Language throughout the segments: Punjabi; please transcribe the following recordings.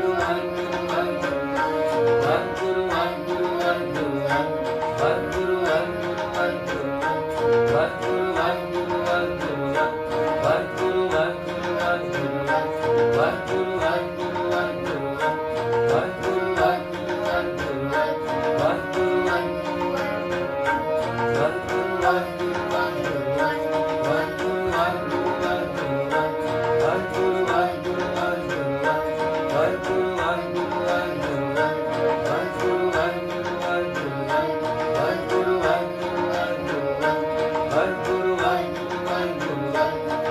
Thank you.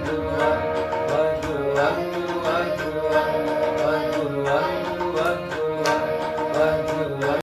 tua